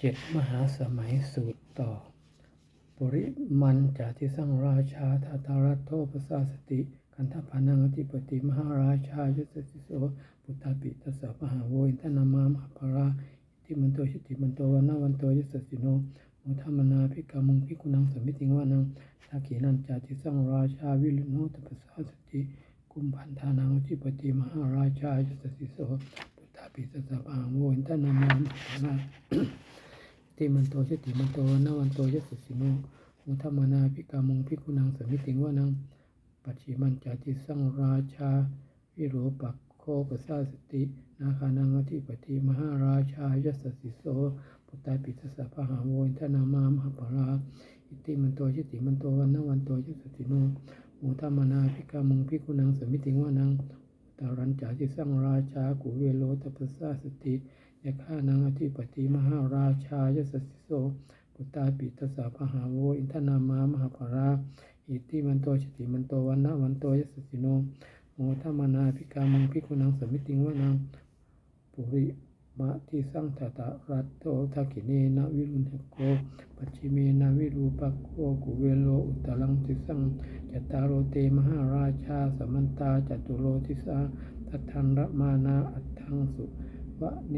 เจ็ดมหาสมัยสูตรต่อ ปริมันจาทิสังราชาทาตารัตโทปสาสติ กันทพานังอธิปติมหาราชายุสสิโสปุตตาปิตัสสะมหาโวอินทนามามหาราอิมันโตชิติมันโตวันนาวันโตยุสสิโนโมธรรมนาภิกามุงภิกุนังสมิติงวานังทักขีนันจาทิสังราชาวิลุโนตปสาสติกุมพันธานังอธิปติมหาราชายุสสิโสปุตตาปิตัสสะมหาโวอินทนามามหารา ติมันโตชติมันโตวันนาวันโตยสสิโนมุธรรมนาภิกามงภิกุนังสมิติงวานังปัจฉิมันจาติสังราชา วิโรปักโคปสาสติ นาคานังอธิปติมหาราชายสสิโสปุตตาปิตสะพหาโวินทนามามหาปราอิติมันโตชติมันโตวันนวันโตยสสิโนมุธรรมนาภิกามงภิกุนังสมิติงวานังตารัญจาติสังราชากุเวโลตปสาสติ ยข้านังอธิปติมหาราชายสสิโสปุตตาปิตสาพหาโวอินทนามามหาภราอิติมันโตชติมันโตวันนะวันโตยสสิโนโมทมนาภิกามังภิกุนังสมิติงวานังปุริมะทิสังทตะรัตโตทักขิเนนะวิรุณหโกปัจฉิเมนะวิรูปโกกุเวโลอุตตรังทิสังจัตตารโรเตมหาราชาสมันตาจตุโรทิสาทัตทันระมานาอัตถังสุ วะเน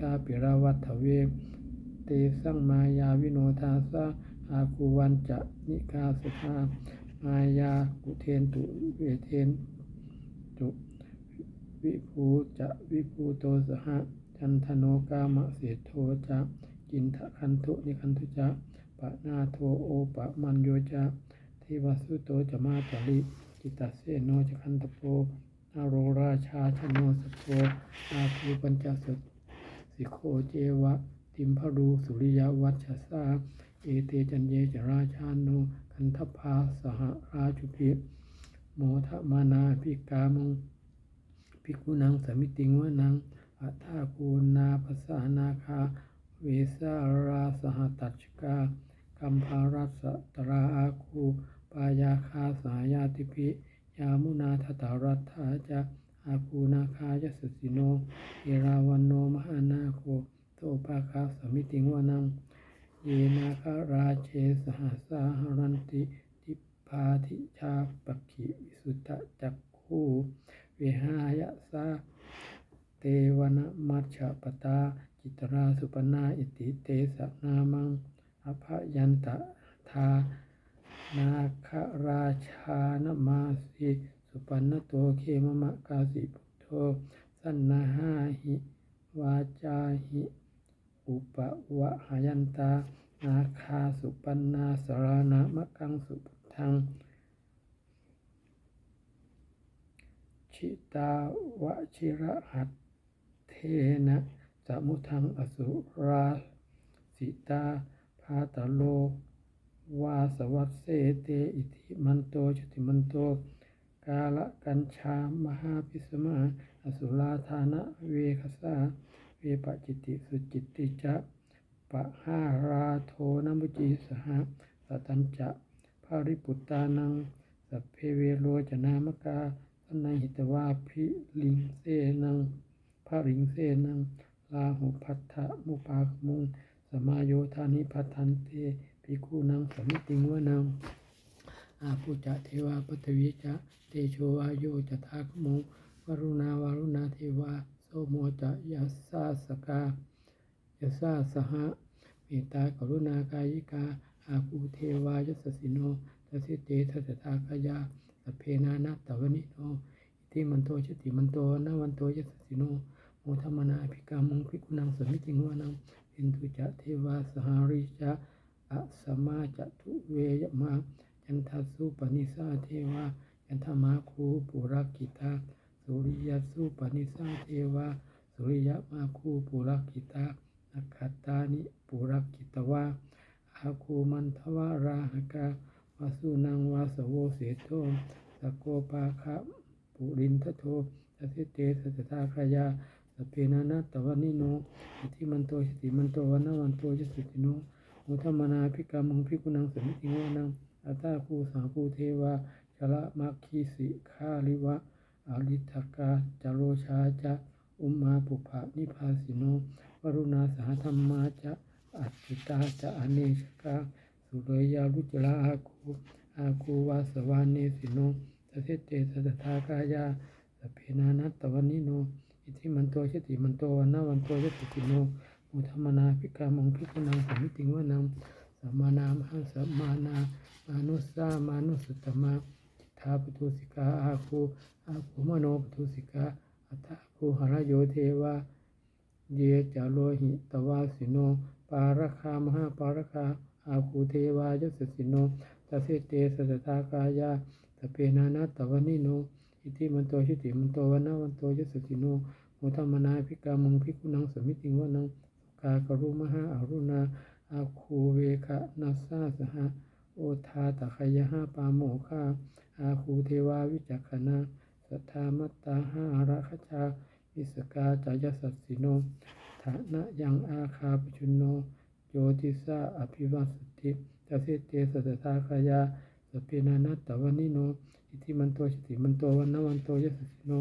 กาปิราวัตเวเตสังมายาวิโนทาสะอาคูวันจะนิกาสุภามายากุเทนตุเวเทนตุวิภูจะวิภูโตสหะจันทโนกามะเสโทจะกินทะคันทุนิคันทุจะปะนาโทโอปะมันโยจะทิวสุโตจะมาจาริจิตตเสโนจะคันตโป นาโรราชาชโนสโปอาคูปัญจสุสิโคเจวะ ติมพรูสุริยวัชสาเอเตจันเยจราชานุคันทพาสหราชุพิโมทมานาภิกามงภิกุนังสมิติงวนังอัฏาคูนาภาษานาคา เวสาราสหตัชกากัมภารัสตราอาคูปายาคาสายาติภิ ยามุนาทตารัตถาจะอาคูนาคายสสิโนเอราวันโนมหานาโคโตปาคาสมิติงวานัง เยนาคาราเชสหสาหรันติทิพาธิชาปขิวิสุตตะจักคูเวหายะสาเตวนมัชฌปตาจิตราสุปนาอิติเตสนามังอภยันตะทา นาคราชานมาสิสุปันนโตเคมมะกาสิพุทโธสันนาหาหิวาจาหิอุปวะหายันตา นาคาสุปันนาสรานามะกังสุพุทธังชิตาวชิระหัตเทนะสมุทังอสุราสิตาพาตโล วาสวัสเสเตอิติมันโตชติมันโต กาละกัญชามหาพิสมาอสุราธานะเวคสาเวปะจิติสุจิตติจะปะหาราโทนมุจีสหะสตัญจะภาริปุตตานังสัพเพเวโรจนามกาสนัยหิตวาภิลิงเสนังภาริงเสนังลาหุพัทธมุปาคมุงสมาโยธานิพัทันเต ภิกขุนังสมิติงวนังอาภูจะเทวาปตวิจะเตโชวาโยจะทาคโมวรุณาวารุณาเทวาโสโมจะยัสสาสกายสสาสหะเมตตากรุณากายิกาอาภูเทวายสสิโนทัสสิเตทัสสะทากายาสัพเพนานาตตวนิโนอิติมันโตชติมันโตนาวันโตยสสิโนโมธรรมนาภิกามุงภิกขุนังสมิติงวานังอินทุจะเทวาสหาริจะ อะสมาจตุเวยมาจันทสุปนิสาเทวาจันทมาคูปุรกิตาสุริยสุปนิสาเทวาสุริยมาคูปุรกิตานักขัตตานิปุรกิตวาอาคูมันทวาราหกาวาสุนังวาสโวเสโทสโกปาคะปุรินทโทสัสสิเตสัสตาคายาสเพนานาตวนิโนอิทิมันโตสติมันโตวันวันโตยสุติโน มุธรรมนาภิกามุงภิกุนังสมิติงวนังอัตาคูสาคูเทวาชละมัคคีสิคาลิวะอาลิทกาจโรชาจะอุมาปุภะนิพาสิโนวรุณาสหธรรมาจะอัจจิตาจะอเนชกาสุเรยาลุจลาอาคูอาคูวาสวาเนสิโนสเสเตสัตถากายาสเพนานัตตวันนิโน อิทิมันโตชติมันโตวันนาวันโตยติติโน มุธรรมนาภิกามังภิกุนังสมิติงวนังสัมมานามหังสัมมานามานุสามานุสุตตมะจิตาปทุสิกาอาคูอาคูมโนปทุสิกาอัตถาคูหรโยเทวาเยจาโลหิตวาสิโน ปารคามหาปารคาอาคูเทวายสสิโนตเสเตสสตากายาตเปนานาตวนิโน อิติมันโตชิติมันโตวันนาวันโตยสสิโนโมทมนาภิกามุงภิกุนังสมิติงวนัง กากรุมหาอารุณาอาคูเวคะนัสสาสหะโอทาตะขยหาปาโมคาอาคูเทวาวิจักขณาสัทธามัตตาหาอาระคชาวิสกาจายสัสสิโนฐานะยังอาคาปชุนโนโยติสาอภิวัสติตเสเตสัตถาคายาสเพนานัตตวนิโนอิทิมันโตชติมันโตวันนวันโตยสสิโน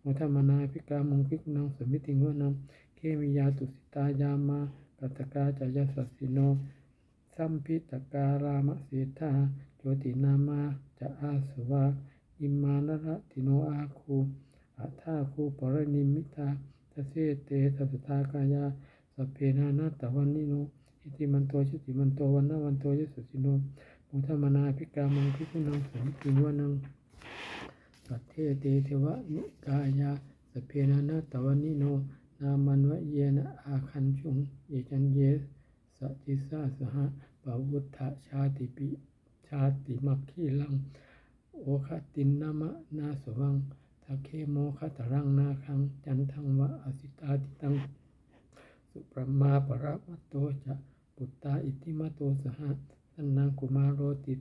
โมทมนาภิกามุงภิกขุนังสมิติงวนัง เคมิยาตุสิตายามากัตกาจายสัสสิโน สัมพิตการามเสธาโจตินามาจะอาสวะ อิมานระติโนอาคูอัฏฐาคูปรนิมิตาทเสเตสัสตากายาสพเพนานาตวันนิโนอิติมันโตชิติมันโตวันนาวันโตยสุสิโนมุทมนาภิกามังพิคุนังสัมปิวนังสัทเทเตเทวะนิกายาสพเพนานาตวันนิโน นามันวะเยนะอาคันชุงเยจันเยสติสาสหะปวุฒะชาติปิชาติมัคคีลัง โอคตินนามะนาสวังทาเคโมคตรังนาคัง จันทังวะอสิตาติตัง สุปรมาปรมัตโตจะปุตตาอิติมาโตสหะสันนังกุมารโรติ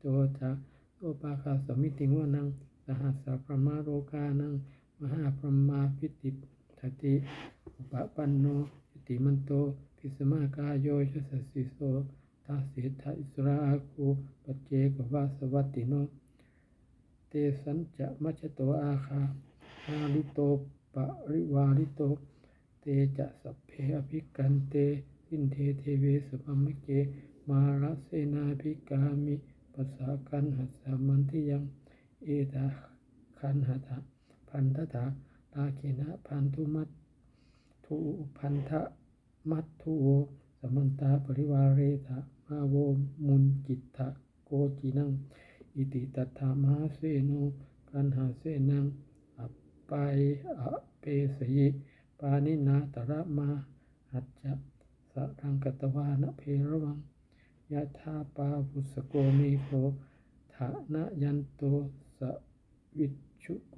โตจะโอปาคาสมิติงวนังสหัสสะพรมาโรกานัง มหาพรมาพิติ ทติอุปปันโนอิติมันโตพิสมากายโยชสสสิโสทาสิทาอิสราคูปัจเจกวาสวัตติโน เตสัญจะมัชโตอาคาหาลิโตปะริวาลิโต เตจะสัพเพอภิกันเตสินเทเทเวสพัมมิเก มาลเสนาภิกามิปัสสากันหัสสามันทิยัง เอตาคันหัตะพันธะ ตาเขนะพันธุมัตทุพันธะมัตทุโวสมันตาปริวาเรทะมาโวมุนจิตะโกจินัง อิติตัตถามหาเสโนกันหาเสนังอัปปายอเปสยิปานินาตระมาหัจจะสะรังกตวานะเพระวังยะธาปาพุสโกมิโคฐานะยันโตสวิชุโก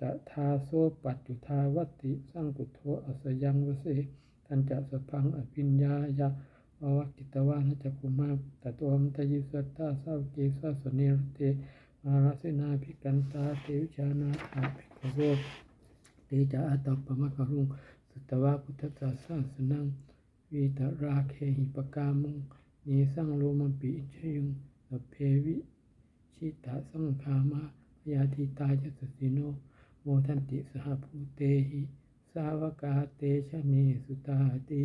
ตัตตทาโซปัจจุทาวัติสังกุโทอสยังวเสทันจะสพังอภิญญายะววักิตวานะจักขุมาตตัวมตยิสัตตาสาวเกสสเนรเตมาราเสนาภิกันตาเตวิชานาอาภิกโวเตจาอัตตปมะกรุงสุตวะพุทธศาสสนังวีตราเคหิปกามุงเนสังโลมปิชยุงสเพวิชิตาสังคามาพยาธิตายสสิโน โมทันติสหภูเตหิ สาวกาเตชะเมสุตาติ